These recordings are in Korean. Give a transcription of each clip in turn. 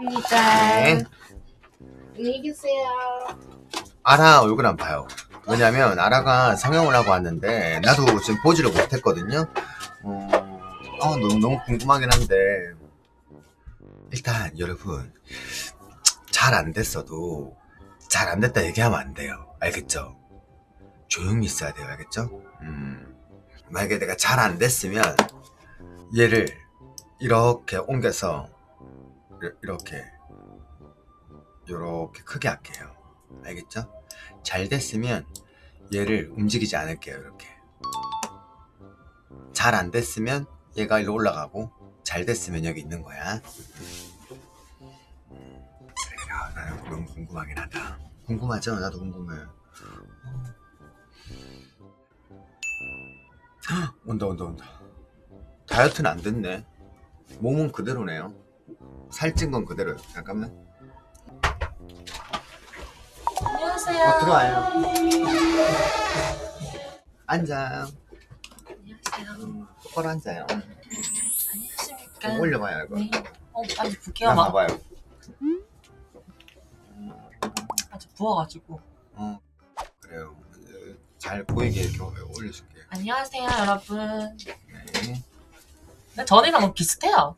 입니다. 네. 안녕히 계세요. 아라 얼굴 안 봐요. 왜냐면 아라가 성형을 하고 왔는데 나도 지금 보지를 못했거든요. 어, 어, 너무 너무 궁금하긴 한데 일단 여러분 잘 안 됐어도 잘 안 됐다 얘기하면 안 돼요. 알겠죠? 조용히 있어야 돼요. 알겠죠? 음, 만약에 내가 잘 안 됐으면 얘를 이렇게 옮겨서 이- 이렇게 이렇게 크게 할게요. 알겠죠? 잘 됐으면 얘를 움직이지 않을게요. 이렇게. 잘 안 됐으면 얘가 일로 올라가고 잘 됐으면 여기 있는 거야. 그래, 아, 나는 너무 궁금하긴 하다. 궁금하죠? 나도 궁금해. 헉, 온다 온다 온다. 다이어트는 안 됐네. 몸은 그대로네요. 살찐 건 그대로요. 잠깐만. 안녕하세요. 어, 들어와요. 앉아. 안녕하세요. 똑바로 앉아요. 안녕하십니까. 좀 올려봐요, 이거. 네. 어, 아직 붓기가 나 막 봐봐요. 아직 부어가지고. 어, 그래요. 어, 잘 보이게 이렇게 올려줄게요. 안녕하세요, 여러분. 네. 근데 전이랑 너무 비슷해요.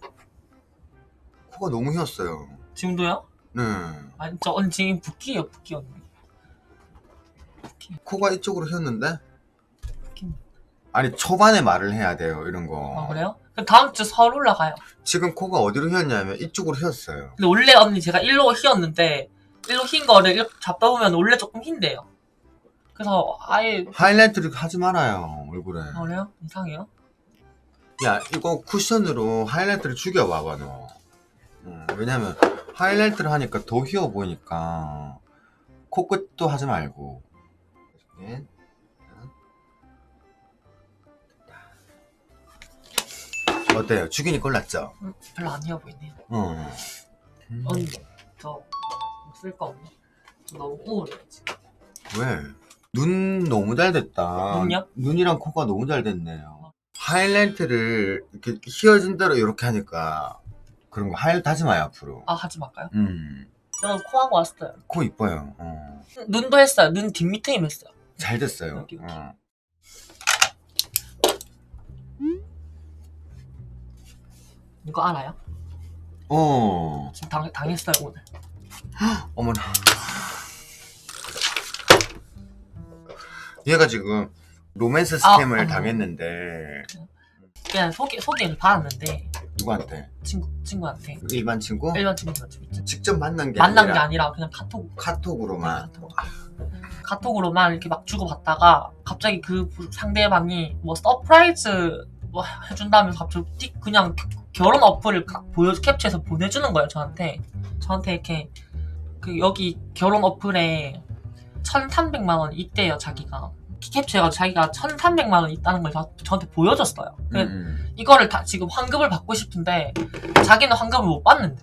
코가 너무 휘었어요. 지금도요? 네. 아니, 저 언니 지금 붓기예요, 붓기 언니. 붓기. 코가 이쪽으로 휘었는데? 붓기. 아니, 초반에 말을 해야 돼요, 이런 거. 아, 그래요? 그럼 다음 주 서울 올라가요. 지금 코가 어디로 휘었냐면 이쪽으로 휘었어요. 근데 원래 언니 제가 일로 휘었는데 일로 흰 거를 이렇게 잡다 보면 원래 조금 흰데요. 그래서 아예 하이라이트를 하지 말아요, 얼굴에. 아, 그래요? 이상해요? 야, 이거 쿠션으로 하이라이트를 죽여봐봐, 너. 어, 왜냐면, 하이라이트를 하니까 더 휘어 보이니까, 코끝도 하지 말고. 네. 어때요? 죽이니 꼴났죠? 음, 별로 안 휘어 보이네요. 어. 음, 언니 저 쓸 거 없나? 저 너무 우울해 지금. 왜? 눈 너무 잘 됐다. 눈이요? 눈이랑 코가 너무 잘 됐네요. 하이라이트를 이렇게 휘어진 대로 이렇게 하니까, 그런 거 하이라이트 하지 마요, 앞으로. 아 하지 말까요? 음. 저는 코하고 왔어요. 코 이뻐요. 어. 눈도 했어요. 눈 뒷밑에 힘 했어요. 잘 됐어요. 여기, 여기. 어. 이거 알아요? 어. 지금 당, 당했어요 오늘. 어머나. 얘가 지금 로맨스 아, 스캠을 아. 당했는데 그냥 소개 소개를 받았는데 누구한테? 친구 친구한테 일반 친구? 일반 좀 있죠. 직접 만난 게 만난 게 아니라 아니라 그냥 카톡 카톡으로만. 카톡. 카톡으로만 이렇게 막 주고받다가 갑자기 그 상대방이 뭐 서프라이즈 뭐 해준다면서 갑자기 띡 그냥 결혼 어플을 가- 보여 캡처해서 보내주는 거예요 저한테 저한테 이렇게 그 여기 결혼 어플에 1,300만 원 있대요 자기가 캡처해가지고 자기가 1,300만 원 있다는 걸 저, 저한테 보여줬어요 그 음. 이거를 다 지금 환급을 받고 싶은데 자기는 환급을 못 받는데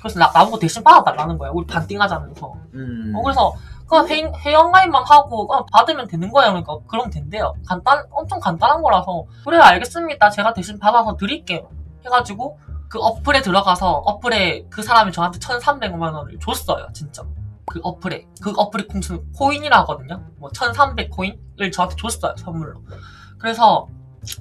그래서 나, 나보고 대신 받아달라는 거야 우리 반띵하자면서 음. 어, 그래서 그냥 회, 회원가입만 하고 그냥 받으면 되는 거예요. 그러니까 그럼 된대요. 간단 엄청 간단한 거라서 그래 알겠습니다. 제가 대신 받아서 드릴게요. 해가지고 그 어플에 들어가서 어플에 그 사람이 저한테 1,300만 원을 줬어요. 진짜. 그 어플에 그 어플이 무슨 코인이라거든요. 뭐 1,300 코인을 저한테 줬어요 선물로. 그래서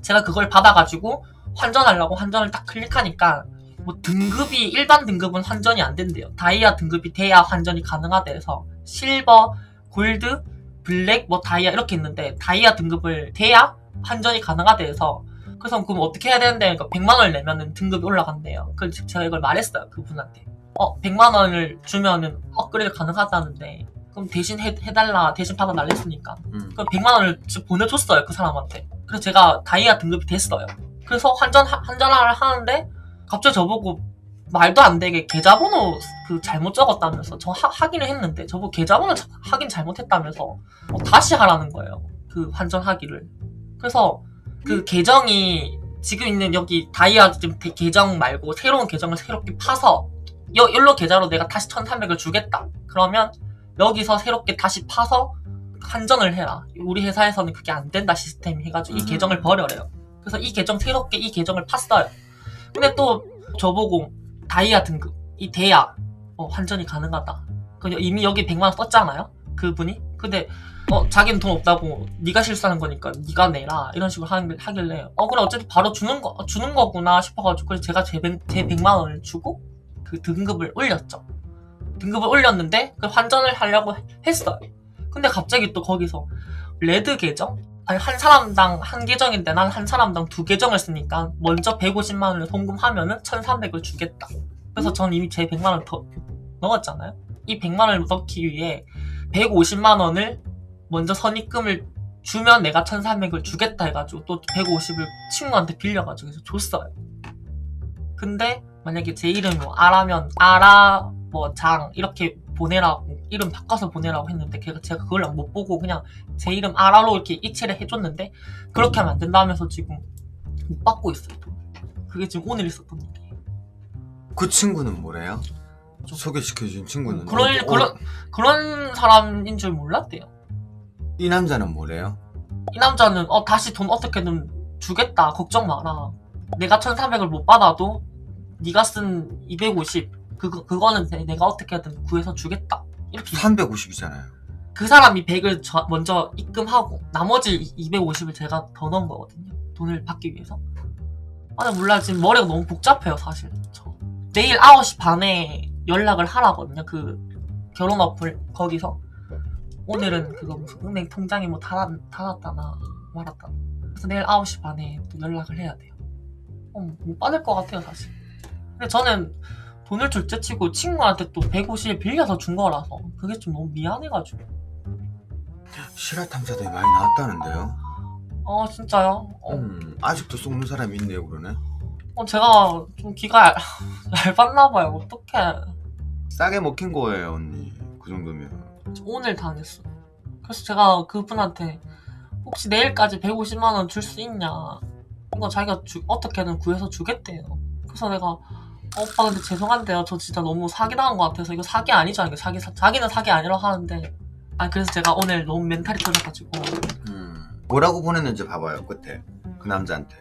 제가 그걸 받아가지고 환전하려고 환전을 딱 클릭하니까 뭐 등급이 일반 등급은 환전이 안 된대요. 다이아 등급이 돼야 환전이 가능하대 해서 실버, 골드, 블랙, 뭐 다이아 이렇게 있는데 다이아 등급을 돼야 환전이 가능하대 해서 그래서 그럼 어떻게 해야 되는데 그러니까 100만 원을 내면은 등급이 올라간대요. 그래서 제가 이걸 말했어요 그분한테. 어 100만 원을 주면은 업그레이드 가능하다는데 그럼 대신 해, 해달라 대신 받아달라 했으니까 음. 그럼 100만 원을 지- 보내줬어요 그 사람한테. 그래서 제가 다이아 등급이 됐어요. 그래서 환전 환전을 하는데 갑자기 저보고 말도 안 되게 계좌번호 그 잘못 적었다면서 저 하, 확인을 했는데 저보고 계좌번호 자- 확인 잘못했다면서 어, 다시 하라는 거예요 그 환전하기를 그래서 그 계정이 지금 있는 여기 다이아 지금 대- 계정 말고 새로운 계정을 새롭게 파서 여, 일로 계좌로 내가 다시 1300을 주겠다 그러면 여기서 새롭게 다시 파서 환전을 해라 우리 회사에서는 그게 안 된다 시스템이 해가지고 이 음. 계정을 버려래요 그래서 이 계정 새롭게 이 계정을 팠어요 근데 또 저보고 다이아 등급 이 돼야 어, 환전이 가능하다. 그냥 이미 여기 100만 원 썼잖아요. 그분이. 근데 어 자기는 돈 없다고 네가 실수하는 거니까 네가 내라 이런 식으로 하는, 하길래 어 그래 어차피 바로 주는 거 주는 거구나 싶어가지고 그래서 제가 제, 100, 제 100만 원을 주고 그 등급을 올렸죠. 등급을 올렸는데 그 환전을 하려고 했어요. 근데 갑자기 또 거기서 레드 계정? 아니 한 사람당 한 계정인데 난 한 사람당 두 계정을 쓰니까 먼저 150만 원을 송금하면은 1,300을 주겠다. 그래서 전 이미 제 100만 원 더 넣었잖아요. 이 100만 원을 넣기 위해 150만 원을 먼저 선입금을 주면 내가 1,300을 주겠다 해가지고 또 150을 친구한테 빌려가지고 해서 줬어요. 근데 만약에 제 이름이 뭐 아라면 아라 뭐 장 이렇게 보내라고 이름 바꿔서 보내라고 했는데 걔가 제가 그걸 못 보고 그냥 제 이름 아라로 이렇게 이체를 해줬는데 그렇게 하면 안 된다면서 지금 못 받고 있어요. 돈. 그게 지금 오늘 있었던 일이에요. 그 친구는 뭐래요? 소개시켜준 친구는 그럴- 어, 그럴- 그런 사람인 줄 몰랐대요. 이 남자는 뭐래요? 이 남자는 어 다시 돈 어떻게든 주겠다 걱정 마라 내가 1300을 못 받아도 네가 쓴 250 그거, 그거는 내- 내가 어떻게든 구해서 주겠다. 이렇게 350이잖아요. 그 사람이 100을 저- 먼저 입금하고 나머지 250을 제가 더 넣은 거거든요. 돈을 받기 위해서. 아 몰라 지금 머리가 너무 복잡해요 사실. 저 내일 9시 반에 연락을 하라거든요. 그 결혼 어플 거기서. 오늘은 그거 무슨 은행 통장에 뭐 닫았, 닫았다나 말았다나. 그래서 내일 9시 반에 또 연락을 해야 돼요. 어, 못 받을 것 같아요 사실 근데 저는 돈을 줄째 치고 친구한테 또 150을 빌려서 준 거라서 그게 좀 너무 미안해가지고 실화 탐사들이 많이 나왔다는데요. 어 진짜요? 어, 음, 아직도 속는 사람이 있네요, 그러네. 어, 제가 좀 기가 얇, 얇았나 봐요 어떡해 싸게 먹힌 거예요, 언니. 그 정도면. 오늘 당했어 그래서 제가 그분한테 혹시 내일까지 150만 원 줄 수 있냐 이거 자기가 주- 어떻게든 구해서 주겠대요 그래서 내가 어, 오빠 근데 죄송한데요 저 진짜 너무 사기당한 것 같아서 이거 사기 아니죠 이거 사기 사- 자기는 사기 아니라고 하는데 아 그래서 제가 오늘 너무 멘탈이 터져가지고 음. 뭐라고 보냈는지 봐봐요, 끝에. 그 남자한테.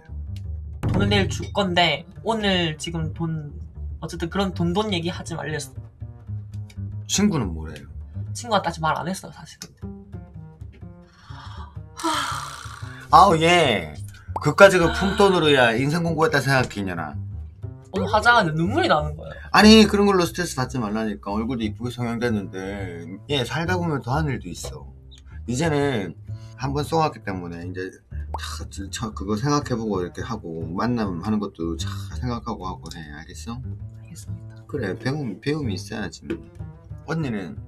돈을 내일 줄 건데 오늘 지금 돈 어쨌든 그런 돈돈 얘기 하지 말랬어 친구는 뭐래요? 친구한테 아직 말 안 했어요 사실 아우, 예. 그까지 그 푼돈으로야 인생 공부했다 생각했냐나. 오늘 화장하는데 눈물이 나는 거예요 아니, 그런 걸로 스트레스 받지 말라니까. 얼굴도 이쁘게 성형됐는데. 예, 살다 보면 더한 일도 있어. 이제는 한번 쏘았기 때문에 이제 차, 그거 생각해보고 이렇게 하고 만남 하는 것도 잘 생각하고 하고 해. 알겠어? 알겠습니다 그래, 배움, 배움이 있어야지. 언니는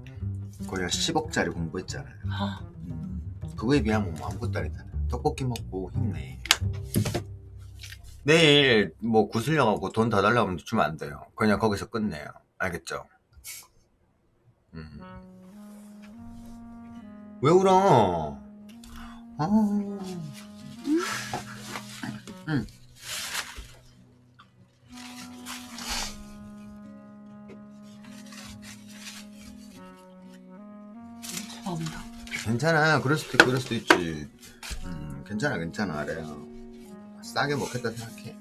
거의 한 10억짜리 공부했잖아요. 아, 음, 그거에 비하면 뭐 아무것도 아니잖아. 떡볶이 먹고 힘내. 내일 뭐 구슬려 갖고 돈 더 달라고 하면 주면 안 돼요. 그냥 거기서 끝내요. 알겠죠? 음. 왜 울어? 아. 음. 죄송합니다 괜찮아. 그럴 수도 있고 그럴 수도 있지. 음, 괜찮아, 괜찮아. 아래요. 싸게 먹겠다 생각해.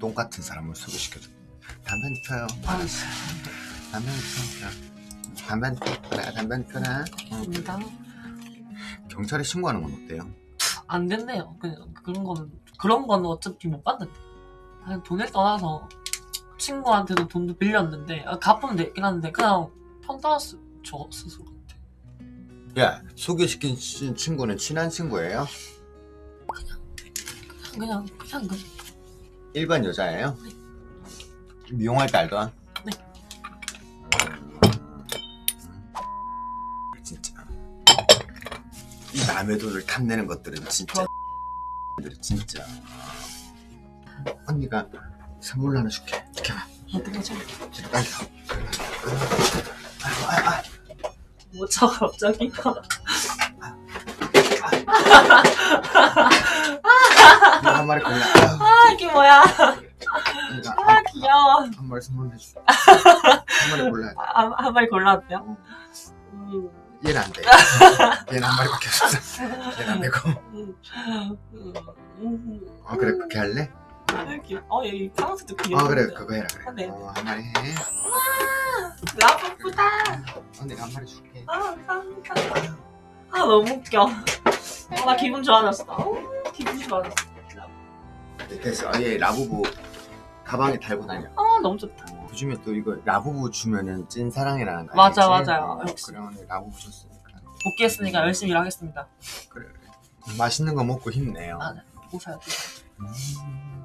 똥 같은 사람을 소개시켜줘. 담배 한 펴요. 담배 한 펴. 야, 담배 한 펴라. 담배 한 펴라. 응. 입니다 경찰에 신고하는 건 어때요? 안 된대요 그냥 그런 거는 그런 거는 어차피 못 받는데 그냥 돈을 떠나서 친구한테도 돈도 빌렸는데 아, 갚으면 되긴 한데 그냥 편다스 저 스스로 야, 소개시킨 친- 친구는 친한 친구예요? 그냥 그냥 그 일반 여자예요? 미용할 때 알던? 네. 음, 진짜 이 남의 돈을 탐내는 것들은 진짜 진짜 언니가 선물 하나 줄게 이렇게 봐 거죠? 이렇게 빨리 가. 아이고, 아이고, 아이고. 뭐죠 갑자기? 이거 한 마리 골라 아유, 아 이게 뭐야? 언니가 아 귀여워. 한 마리 선물해 줄게 한 마리 골라야 돼. 아, 한, 한 마리 골라왔대요? 음, 얘는 안 돼. 얘는 한 마리밖에 없어. 얘는 안 되고. 음, 음, 음. 아 그래? 그렇게 할래? 여기 어 여기 파란색도 귀여워. 아 그래. 그거 해라 그래. 아, 네. 어, 한 마리 해 한 마리 줄게 아 감사합니다. 아 너무 웃겨. 어, 나 기분 좋아졌어. 어, 기분 좋아졌어. 됐어 아, 얘 라부부 가방에 달고 다녀 아 너무 좋다. 요즘에 또 이거 라부부 주면은 찐 사랑이라는 거 맞아, 알지? 맞아요. 어, 역시. 그러면 라부부 줬으니까 복귀했으니까 열심히 일하겠습니다. 그래 그래 맛있는 거 먹고 힘내요 아, 네. 오셔야 돼. 음.